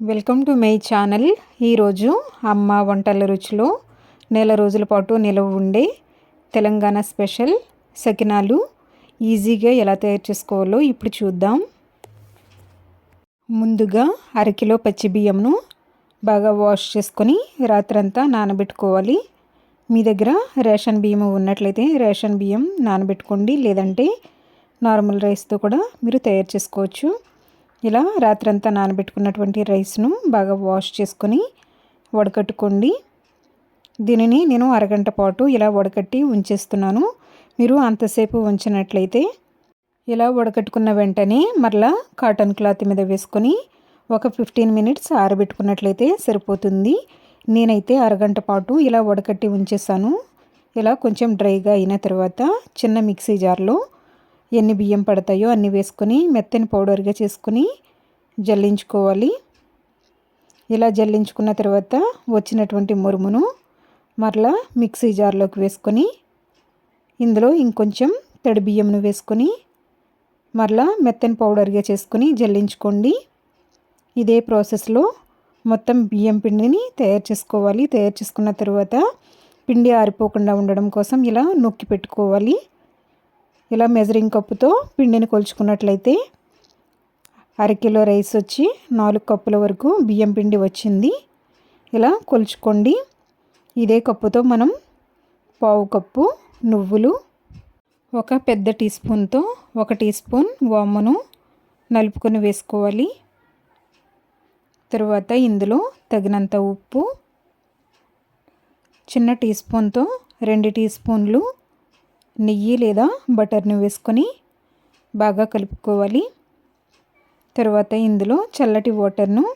Welcome to my channel. ఈరోజు అమ్మ వంటల రుచిలో నెల రోజుల పాటు నిలవ ఉండే తెలంగాణ స్పెషల్ సకినాలు ఈజీగా ఎలా తయారు చేసుకోవాలో ఇప్పుడు చూద్దాం. ముందుగా అరకిలో పచ్చి బియ్యంను బాగా వాష్ చేసుకొని రాత్రంతా నానబెట్టుకోవాలి. మీ దగ్గర రేషన్ బియ్యం ఉన్నట్లయితే రేషన్ బియ్యం నానబెట్టుకోండి లేదంటే నార్మల్ రైస్తో కూడా మీరు తయారు చేసుకోవచ్చు. ఇలా రాత్రంతా నానబెట్టుకున్నటువంటి రైస్ను బాగా వాష్ చేసుకొని వడకట్టుకోండి. దీనిని నేను అరగంట పాటు ఇలా వడకట్టి ఉంచేస్తున్నాను. మీరు అంతసేపు ఉంచినట్లయితే ఇలా వడకట్టుకున్న వెంటనే మరలా కాటన్ క్లాత్ మీద వేసుకొని ఒక ఫిఫ్టీన్ మినిట్స్ ఆరబెట్టుకున్నట్లయితే సరిపోతుంది. నేనైతే అరగంట పాటు ఇలా వడకట్టి ఉంచేసాను ఇలా కొంచెం డ్రైగా అయిన తర్వాత చిన్న మిక్సీ జార్లో ఎన్ని బియ్యం పడతాయో అన్ని వేసుకొని మెత్తని పౌడర్గా చేసుకుని జల్లించుకోవాలి. ఇలా జల్లించుకున్న తర్వాత వచ్చినటువంటి మురుమును మరలా మిక్సీ జార్లోకి వేసుకొని ఇందులో ఇంకొంచెం తడి బియ్యంను వేసుకొని మరలా మెత్తని పౌడర్గా చేసుకొని జల్లించుకోండి. ఇదే ప్రాసెస్లో మొత్తం బియ్యం పిండిని తయారు చేసుకోవాలి. తయారు చేసుకున్న తర్వాత పిండి ఆరిపోకుండా ఉండడం కోసం ఇలా నొక్కి పెట్టుకోవాలి. ఇలా మెజరింగ్ కప్పుతో పిండిని కొలుచుకున్నట్లయితే అరకిలో రైస్ వచ్చి నాలుగు కప్పుల వరకు బియ్యం పిండి వచ్చింది. ఇలా కొలుచుకోండి. ఇదే కప్పుతో మనం పావు కప్పు నువ్వులు ఒక పెద్ద టీ స్పూన్తో ఒక టీ స్పూన్ వామును నలుపుకొని వేసుకోవాలి. తరువాత ఇందులో తగినంత ఉప్పు చిన్న టీ స్పూన్తో రెండు టీ స్పూన్లు నెయ్యి లేదా బటర్ని వేసుకొని బాగా కలుపుకోవాలి. తర్వాత ఇందులో చల్లటి వాటర్ను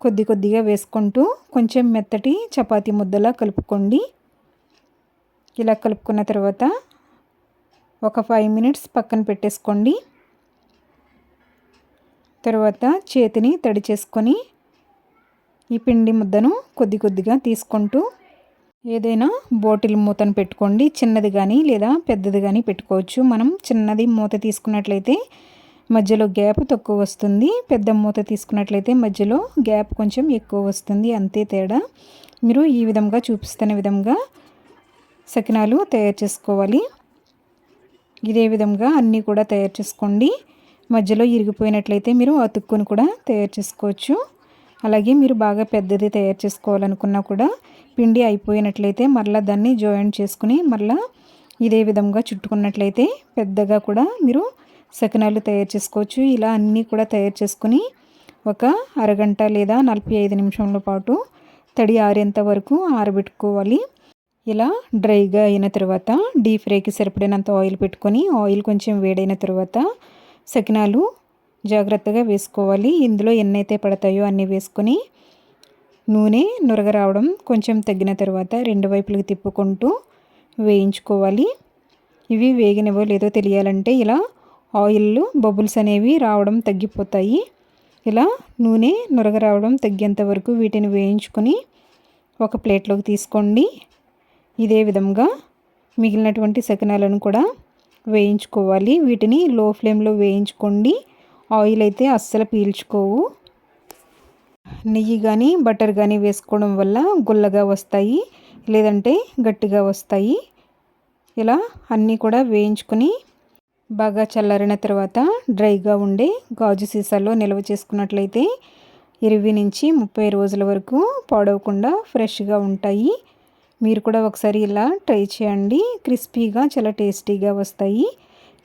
కొద్ది కొద్దిగా వేసుకుంటూ కొంచెం మెత్తటి చపాతీ ముద్దలా కలుపుకోండి. ఇలా కలుపుకున్న తర్వాత ఒక ఫైవ్ మినిట్స్ పక్కన పెట్టేసుకోండి. తర్వాత చేతిని తడి చేసుకొని ఈ పిండి ముద్దను కొద్ది కొద్దిగా తీసుకుంటూ ఏదైనా బాటిల్ మూతను పెట్టుకోండి. చిన్నది కానీ లేదా పెద్దది కానీ పెట్టుకోవచ్చు. మనం చిన్నది మూత తీసుకున్నట్లయితే మధ్యలో గ్యాప్ తక్కువ వస్తుంది. పెద్ద మూత తీసుకున్నట్లయితే మధ్యలో గ్యాప్ కొంచెం ఎక్కువ వస్తుంది. అంతే తేడా. మీరు ఈ విధంగా చూపిస్తున్న విధంగా సకినాలు తయారు చేసుకోవాలి. ఇదే విధంగా అన్నీ కూడా తయారు చేసుకోండి. మధ్యలో ఇరిగిపోయినట్లయితే మీరు అతుక్కుని కూడా తయారు చేసుకోవచ్చు. అలాగే మీరు బాగా పెద్దది తయారు చేసుకోవాలనుకున్నా కూడా పిండి అయిపోయినట్లయితే మరలా దాన్ని జాయింట్ చేసుకుని మరలా ఇదే విధంగా చుట్టుకున్నట్లయితే పెద్దగా కూడా మీరు సకినాలు తయారు చేసుకోవచ్చు. ఇలా అన్నీ కూడా తయారు చేసుకుని ఒక అరగంట లేదా నలభై ఐదు నిమిషంల పాటు తడి ఆరేంత వరకు ఆరబెట్టుకోవాలి. ఇలా డ్రైగా అయిన తర్వాత డీప్ ఫ్రైకి సరిపడినంత ఆయిల్ పెట్టుకొని ఆయిల్ కొంచెం వేడైన తర్వాత సకినాలు జాగ్రత్తగా వేసుకోవాలి. ఇందులో ఎన్నైతే పడతాయో అన్నీ వేసుకొని నూనె నురగ రావడం కొంచెం తగ్గిన తర్వాత రెండు వైపులకు తిప్పుకుంటూ వేయించుకోవాలి. ఇవి వేగినవో లేదో తెలియాలంటే ఇలా ఆయిల్ బబుల్స్ అనేవి రావడం తగ్గిపోతాయి. ఇలా నూనె నురగ రావడం తగ్గేంత వరకు వీటిని వేయించుకొని ఒక ప్లేట్లోకి తీసుకోండి. ఇదే విధంగా మిగిలినటువంటి సకినాలను కూడా వేయించుకోవాలి. వీటిని లో ఫ్లేమ్లో వేయించుకోండి. ఆయిల్ అయితే అస్సలు పీల్చుకోవు. నెయ్యి కానీ బటర్ కానీ వేసుకోవడం వల్ల గుల్లగా వస్తాయి లేదంటే గట్టిగా వస్తాయి. ఇలా అన్నీ కూడా వేయించుకొని బాగా చల్లారిన తర్వాత డ్రైగా ఉండే గాజు సీసాల్లో నిల్వ చేసుకున్నట్లయితే ఇరవై నుంచి ముప్పై రోజుల వరకు పాడవకుండా ఫ్రెష్గా ఉంటాయి. మీరు కూడా ఒకసారి ఇలా ట్రై చేయండి. క్రిస్పీగా చాలా టేస్టీగా వస్తాయి.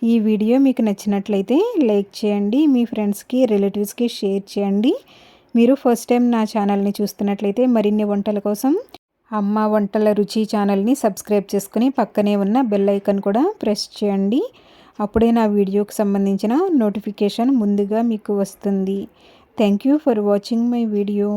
ఈ వీడియో మీకు నచ్చినట్లయితే లైక్ చేయండి. మీ ఫ్రెండ్స్కి రిలేటివ్స్కి షేర్ చేయండి. మీరు ఫస్ట్ టైం నా ఛానల్ని చూస్తున్నట్లయితే మరిన్ని వంటల కోసం అమ్మ వంటల రుచి ఛానల్ని సబ్స్క్రైబ్ చేసుకుని పక్కనే ఉన్న బెల్ ఐకన్ కూడా ప్రెస్ చేయండి. అప్పుడే నా వీడియోకి సంబంధించిన నోటిఫికేషన్ ముందుగా మీకు వస్తుంది. Thank you for watching my video